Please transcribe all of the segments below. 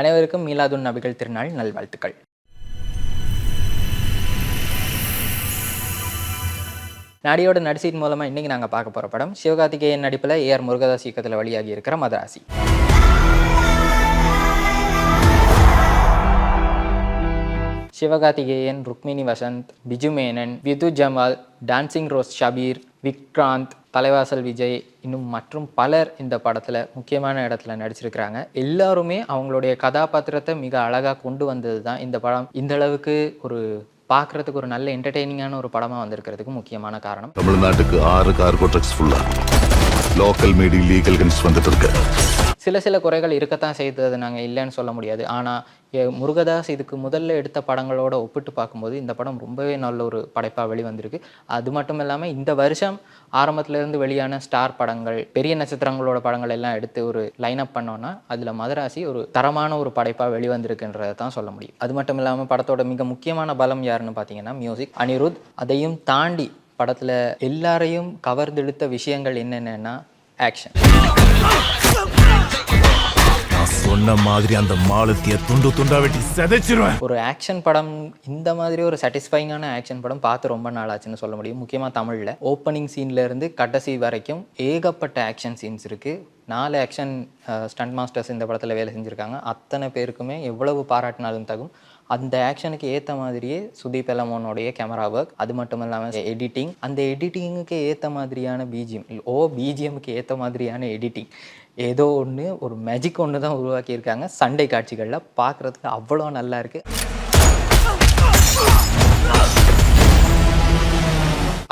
அனைவருக்கும் மீலாதுன் நபிகள் திருநாள் நல்வாழ்த்துக்கள். நடியோட நடிசீட் மூலமாக இன்னைக்கு நாங்கள் பார்க்க போகிற படம் சிவகார்த்திகேயன் நடிப்பில் ஏஆர் முருகதாஸ் இயக்கத்தில் வெளியாகி இருக்கிற மதராசி. சிவகார்த்திகேயன் ருக்மிணி வசந்த் பிஜு மேனன் விது Jamal dancing rose Shabeer Vikranth Thalaivasal Vijay இன்னும் மற்றும் பலர் இந்த படத்தில் முக்கியமான இடத்துல நடிச்சிருக்கிறாங்க. எல்லாருமே அவங்களுடைய கதாபாத்திரத்தை மிக அழகாக கொண்டு வந்தது தான் இந்த படம். இந்த அளவுக்கு ஒரு பார்க்குறதுக்கு ஒரு நல்ல என்டர்டெய்னிங்கான ஒரு படமாக வந்திருக்கிறதுக்கு முக்கியமான காரணம். தமிழ்நாட்டுக்கு ஆறு கார்கோ ட்ரக்ஸ் ஃபுல்லா லோக்கல் மீடி லீகல் கன்ஸ் வந்துட்டு இருக்கு. சில சில குறைகள் இருக்கத்தான் செய்தது நாங்கள் இல்லைன்னு சொல்ல முடியாது. ஆனால் முருகதாஸ் இதுக்கு முதல்ல எடுத்த படங்களோட ஒப்பிட்டு பார்க்கும்போது இந்த படம் ரொம்பவே நல்ல ஒரு படைப்பாக வெளிவந்திருக்கு. அது மட்டும் இல்லாமல் இந்த வருஷம் ஆரம்பத்துலேருந்து வெளியான ஸ்டார் படங்கள் பெரிய நட்சத்திரங்களோட படங்கள் எல்லாம் எடுத்து ஒரு லைன் அப் பண்ணோன்னா அதில் மதராசி ஒரு தரமான ஒரு படைப்பாக வெளிவந்திருக்குன்றதை தான் சொல்ல முடியும். அது மட்டும் இல்லாமல் படத்தோட மிக முக்கியமான பலம் யாருன்னு பார்த்தீங்கன்னா மியூசிக் அனிருத் அதையும் தாண்டி படத்தில் எல்லாரையும் கவர்ந்தெடுத்த விஷயங்கள் என்னென்னா ஆக்ஷன் சொன்ன மாதிரி அந்த மாலத்திய துண்டு துண்டா வெட்டி செதைச்சிருவேன். ஒரு ஆக்ஷன் படம் இந்த மாதிரி ஒரு சாட்டிஸ்ஃபைங்கான ஆக்ஷன் படம் பார்த்து ரொம்ப நாள் ஆச்சுன்னு சொல்ல முடியும். முக்கியமாக தமிழில். ஓப்பனிங் சீன்ல இருந்து கடைசி வரைக்கும் ஏகப்பட்ட ஆக்ஷன் சீன்ஸ் இருக்குது நாலு ஆக்ஷன் ஸ்டண்ட் மாஸ்டர்ஸ் இந்த படத்தில் வேலை செஞ்சுருக்காங்க. அத்தனை பேருக்குமே எவ்வளவு பாராட்டினாலும் தகும். அந்த ஆக்ஷனுக்கு ஏற்ற மாதிரியே சுதீப் எலமோனுடைய கேமரா ஒர்க் அது மட்டும் இல்லாமல் எடிட்டிங் அந்த எடிட்டிங்குக்கு ஏற்ற மாதிரியான பிஜிஎம் ஓ பிஜிஎம்க்கு ஏற்ற மாதிரியான எடிட்டிங் ஏதோ ஒன்று ஒரு மேஜிக் ஒன்று தான் உருவாக்கியிருக்காங்க. சண்டை காட்சிகளில் பார்க்குறதுக்கு அவ்வளோ நல்லா இருக்குது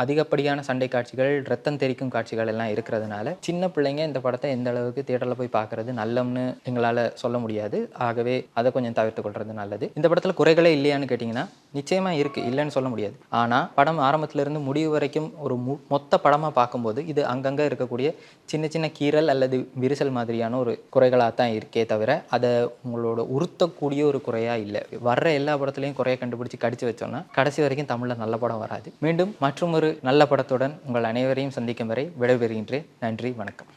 அதிகப்படியான சண்டை காட்சிகள் ரத்தம் தெரிக்கும் காட்சிகள் எல்லாம் இருக்கிறதுனால சின்ன பிள்ளைங்க இந்த படத்தை எந்த அளவுக்கு தியேட்டரில் போய் பார்க்கறது நல்லம்னு எங்களால் சொல்ல முடியாது. ஆகவே அதை கொஞ்சம் தவிர்த்து கொள்வது நல்லது. இந்த படத்தில் குறைகளே இல்லையான்னு கேட்டிங்கன்னா நிச்சயமாக இருக்குது இல்லைன்னு சொல்ல முடியாது. ஆனால் படம் ஆரம்பத்திலிருந்து முடிவு வரைக்கும் ஒரு மு மொத்த படமாக பார்க்கும்போது இது அங்கங்கே இருக்கக்கூடிய சின்ன சின்ன கீறல் அல்லது விரிசல் மாதிரியான ஒரு குறைகளாக தான் இருக்கே தவிர அதை உங்களோட உறுத்தக்கூடிய ஒரு குறையாக இல்லை. வர்ற எல்லா படத்துலையும் குறையை கண்டுபிடிச்சி கடிச்சு வச்சோன்னா கடைசி வரைக்கும் தமிழில் நல்ல படம் வராது. மீண்டும் மற்றும் ஒரு நல்ல படத்துடன் உங்கள் அனைவரையும் சந்திக்கும் வரை விடைபெறுகின்றேன். நன்றி வணக்கம்.